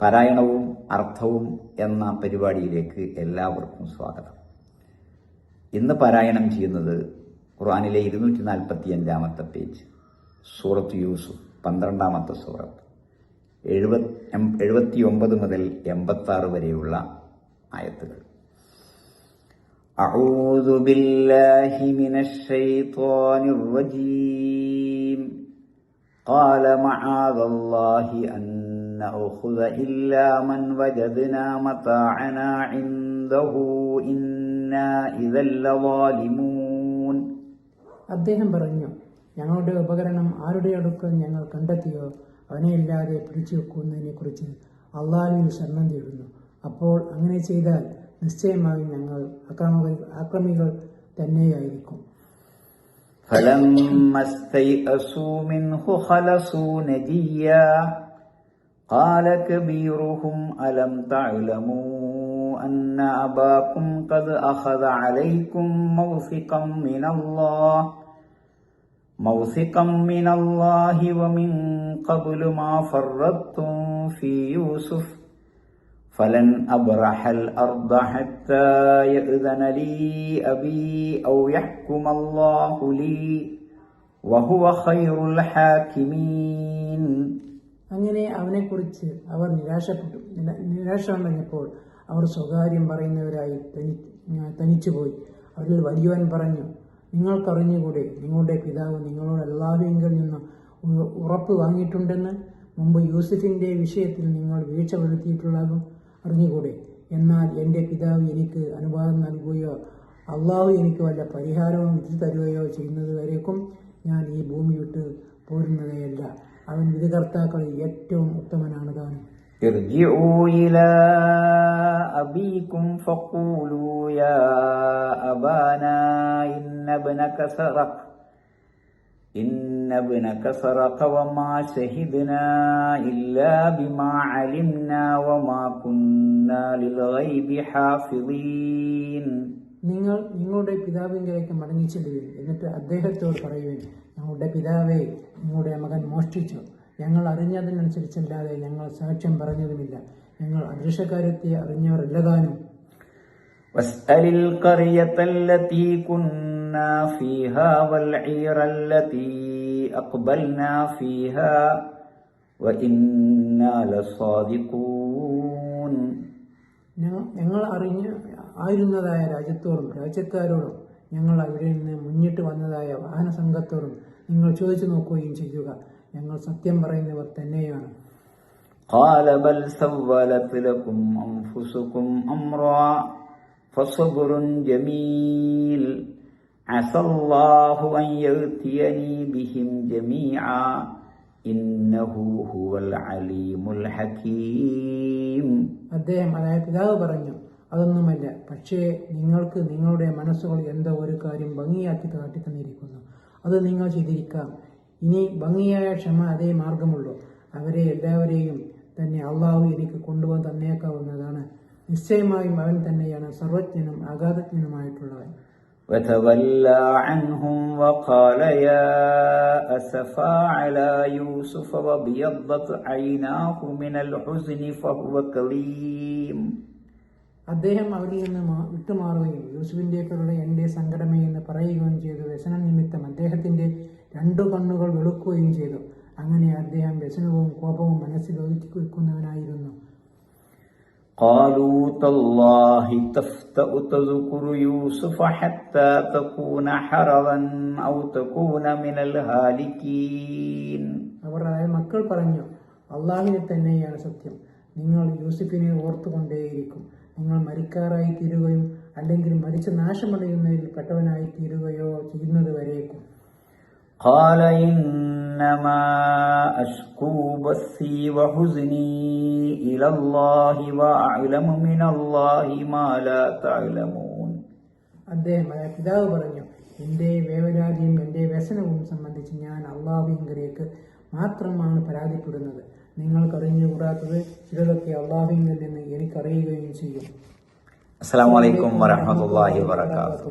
പാരായണവും അർത്ഥവും എന്ന പരിപാടിയിലേക്ക് എല്ലാവർക്കും സ്വാഗതം ഇന്ന് പാരായണം ചെയ്യുന്നത് ഖുർആനിലെ ഇരുന്നൂറ്റി നാൽപ്പത്തി അഞ്ചാമത്തെ പേജ് സൂറത്ത് യൂസുഫ് പന്ത്രണ്ടാമത്തെ സൂറത്ത് എഴുപത് എഴുപത്തി ഒമ്പത് മുതൽ എൺപത്തി ആറ് വരെയുള്ള ആയത്തുകൾ أعوذ بالله من الشيطان الرجيم قال معاذ الله أن نأخذ إلا من وجدنا متاعنا عنده إنا إذا لظالمون അദ്ദേഹം പറഞ്ഞു ഞങ്ങളുടെ ഉപകരണം ആരുടെ അടുക്കൽ ഞങ്ങൾ കണ്ടെത്തിയോ അവനെയില്ലാതെ പിടിച്ചു വെക്കുന്നതിനെ കുറിച്ച് അള്ളാഹുവിൽ ശരണം തേടുന്നു അപ്പോൾ അങ്ങനെ ചെയ്താൽ നിശ്ചയമായും ഞങ്ങൾ അക്രമകൾ ആക്രമികൾ തന്നെയായിരിക്കും فلما استيئسوا منه خلصوا نجيا قال كبيرهم ألم تعلموا أن أباكم قد أخذ عليكم موثقا من الله؟ موثقا من الله ومن قبل ما فرطتم في يوسف. فلن أبرح الأرض حتى يأذن لي أبي أو يحكم الله لي وهو خير الحاكمين. അങ്ങനെ അവനെക്കുറിച്ച് അവർ നിരാശപ്പെട്ടു. നിര- നിരാശ കഴിഞ്ഞപ്പോൾ അവർ സ്വകാര്യം പറയുന്നവരായി തനി തനിച്ചുപോയി. അവരിൽ വലിയവൻ പറഞ്ഞു നിങ്ങൾക്കറിഞ്ഞുകൂടെ നിങ്ങളുടെ പിതാവ് നിങ്ങളോട് എല്ലാവരും നിന്ന് ഉറപ്പ് വാങ്ങിയിട്ടുണ്ടെന്ന്? മുമ്പ് യൂസഫിന്റെ വിഷയത്തിൽ നിങ്ങൾ വീഴ്ച വരുത്തിയിട്ടുള്ളതും അറിഞ്ഞുകൂടെ എന്നാൽ എന്റെ പിതാവ് എനിക്ക് അനുവാദം നൽകുകയോ അള്ളാഹു എനിക്ക് വല്ല പരിഹാരവും വിധി തരുകയോ ചെയ്യുന്നത് വരേക്കും ഞാൻ ഈ ഭൂമി വിട്ട് പോരുന്നതേയല്ല. അവൻ വിധികർത്താക്കളിൽ ഏറ്റവും ഉത്തമനാണ് താനും ارجعوا إلى أبيكم فقولوا يا أبانا إن ابنك سرق إن ابنك سرق وما شهدنا إلا بما علمنا وما كنا للغيب حافظين നിങ്ങൾ നിങ്ങളുടെ പിതാവിങ്കിലേക്ക് മടങ്ങിച്ചെല്ലുവിൻ എന്നിട്ട് അദ്ദേഹത്തോട് പറയുവിൻ ഞങ്ങളുടെ പിതാവേ നിങ്ങളുടെ മകൻ മോഷ്ടിച്ചു ഞങ്ങൾ അറിഞ്ഞതിനനുസരിച്ചല്ലാതെ ഞങ്ങൾ സാക്ഷ്യം പറഞ്ഞതുമില്ല ഞങ്ങൾ അദൃശ്യകാര്യത്തെ അറിഞ്ഞവരല്ലതാനും واسأل القرية التي كنا فيها والعير التي أقبلنا فيها وإنا لصادقون ഞങ്ങൾ ഞങ്ങൾ അറിഞ്ഞ ആയിരുന്നതായ രാജ്യത്തോടും രാജ്യക്കാരോടും ഞങ്ങൾ അവിടെ നിന്ന് മുന്നിട്ട് വന്നതായ വാഹന സംഘത്തോടും നിങ്ങൾ ചോദിച്ചു നോക്കുകയും ചെയ്യുക ഞങ്ങൾ സത്യം പറയുന്നവർ തന്നെയാണ് قال بل سولت لكم أنفسكم أمرا فصبر جميل عسى الله أن يأتيني بهم جميعا إنه هو العليم الحكيم അദ്ദേഹം അതായത് പിതാവ് പറഞ്ഞു അതൊന്നുമല്ല പക്ഷേ നിങ്ങൾക്ക് നിങ്ങളുടെ മനസ്സുകൾ എന്തോ ഒരു കാര്യം ഭംഗിയാക്കി കാട്ടി തന്നിരിക്കുന്നു അത് നിങ്ങൾ ചെയ്തിരിക്കാം ഇനി ഭംഗിയായ ക്ഷമ അതേ മാർഗമുള്ളൂ അവരെ എല്ലാവരെയും തന്നെ അള്ളാഹു എനിക്ക് കൊണ്ടുവന്ന് തന്നേക്കാവുന്നതാണ് നിശ്ചയമായും അവൻ തന്നെയാണ് സർവജ്ഞനും അഗാധജ്ഞനുമായിട്ടുള്ളവൻ وتولى عنهم وقال يا أسفا على يوسف وابيضت عيناه من الحزن فهو كظيم അദ്ദേഹം അവരിൽ നിന്ന് മാ- വിട്ടുമാറുകയും യൂസുഫിന്റെക്കുള്ള എന്റെ സങ്കടമേ എന്ന് പറയുകയും ചെയ്തു വ്യസനം നിമിത്തം അദ്ദേഹത്തിന്റെ രണ്ടു കണ്ണുകൾ വെളുക്കുകയും ചെയ്തു അങ്ങനെ അദ്ദേഹം വ്യസനവും കോപവും മനസ്സിൽ ഒതുക്കി വെക്കുന്നവനായിരുന്നു قالوا تالله تفتأ تذكر يوسف حتى تكون حرضا أو تكون من الهالكين അവർ അതായത് മക്കൾ പറഞ്ഞു അള്ളാഹിനെ തന്നെയാണ് സത്യം നിങ്ങൾ യൂസുഫിനെ ഓർത്തുകൊണ്ടേയിരിക്കും നിങ്ങൾ മരിക്കാറായി തീരുകയും അല്ലെങ്കിൽ മരിച്ച നാശമടയുന്നതിൽ പെട്ടവനായി തീരുകയോ ചെയ്യുന്നത് വരേക്കും قال إن إنما أشكو بثي وحزني إلى الله وأعلم من الله ما لا تعلمون അദ്ദേഹം അതായത് പിതാവ് പറഞ്ഞു എൻ്റെ വേവലാതിയും എൻ്റെ വ്യസനവും സംബന്ധിച്ച് ഞാൻ അള്ളാഹുവിങ്കലേക്ക് മാത്രമാണ് പരാതിപ്പെടുന്നത് നിങ്ങൾക്കറിഞ്ഞുകൂടാത്തത് ചിലതൊക്കെ അള്ളാഹുവിൽ നിന്ന് എനിക്കറിയുകയും ചെയ്യും. അസ്സാം വലൈക്കും വരഹമുല്ലാഹി വാത്തു